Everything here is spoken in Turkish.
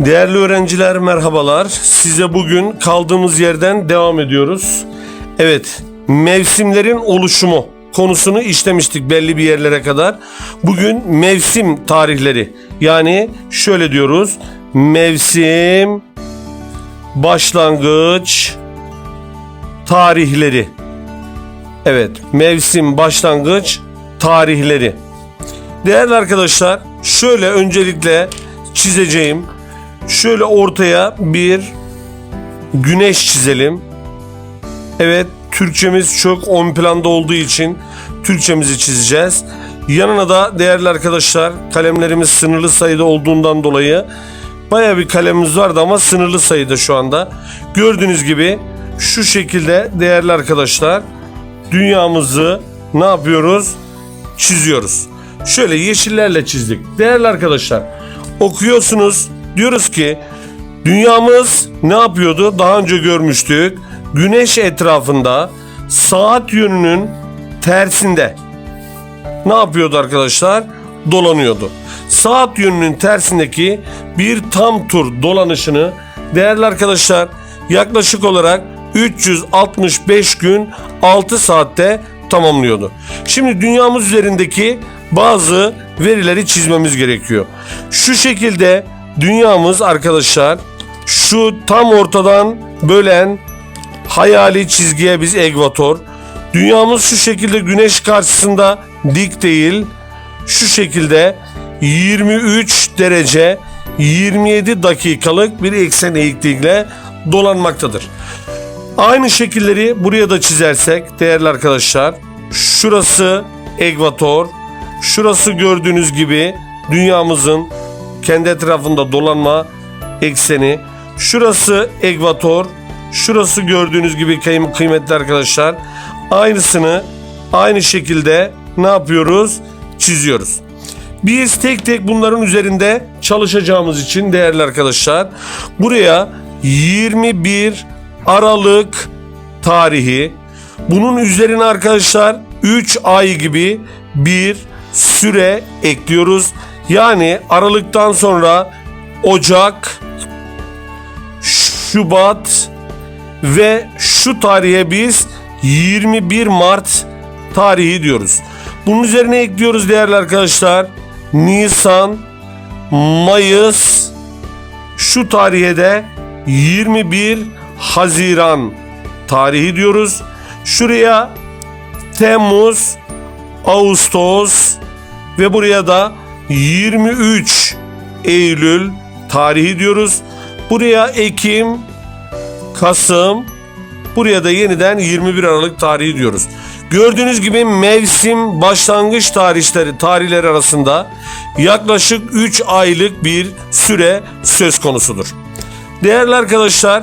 Değerli öğrenciler merhabalar. Size bugün kaldığımız yerden devam ediyoruz. Evet, mevsimlerin oluşumu konusunu işlemiştik belli bir yerlere kadar. Bugün mevsim tarihleri yani şöyle diyoruz. Mevsim başlangıç tarihleri. Evet, mevsim başlangıç tarihleri. Değerli arkadaşlar, şöyle öncelikle çizeceğim. Şöyle ortaya bir güneş çizelim. Evet, Türkçemiz çok ön planda olduğu için Türkçemizi çizeceğiz. Yanına da değerli arkadaşlar kalemlerimiz sınırlı sayıda olduğundan dolayı baya bir kalemimiz vardı ama sınırlı sayıda şu anda. Gördüğünüz gibi şu şekilde değerli arkadaşlar dünyamızı ne yapıyoruz? Çiziyoruz. Şöyle yeşillerle çizdik. Değerli arkadaşlar okuyorsunuz diyoruz ki dünyamız ne yapıyordu? Daha önce görmüştük. Güneş etrafında saat yönünün tersinde ne yapıyordu arkadaşlar? Dolanıyordu. Saat yönünün tersindeki bir tam tur dolanışını değerli arkadaşlar yaklaşık olarak 365 gün 6 saatte tamamlıyordu. Şimdi dünyamız üzerindeki bazı verileri çizmemiz gerekiyor. Şu şekilde dünyamız arkadaşlar şu tam ortadan bölen hayali çizgiye biz ekvator. Dünyamız şu şekilde güneş karşısında dik değil. Şu şekilde 23 derece 27 dakikalık bir eksen eğikliğiyle dolanmaktadır. Aynı şekilleri buraya da çizersek değerli arkadaşlar şurası ekvator şurası gördüğünüz gibi dünyamızın kendi etrafında dolanma ekseni şurası ekvator şurası gördüğünüz gibi kıym- kıymetli arkadaşlar aynısını aynı şekilde ne yapıyoruz çiziyoruz. Biz tek tek bunların üzerinde çalışacağımız için değerli arkadaşlar buraya 21 Aralık tarihi bunun üzerine arkadaşlar 3 ay gibi bir süre ekliyoruz. Yani Aralık'tan sonra Ocak, Şubat ve şu tarihe biz 21 Mart tarihi diyoruz. Bunun üzerine ekliyoruz değerli arkadaşlar. Nisan, Mayıs, şu tarihe de 21 Haziran tarihi diyoruz. Şuraya Temmuz, Ağustos ve buraya da 23 Eylül tarihi diyoruz. Buraya Ekim, Kasım, buraya da yeniden 21 Aralık tarihi diyoruz. Gördüğünüz gibi mevsim başlangıç tarihleri tarihleri arasında yaklaşık 3 aylık bir süre söz konusudur. Değerli arkadaşlar,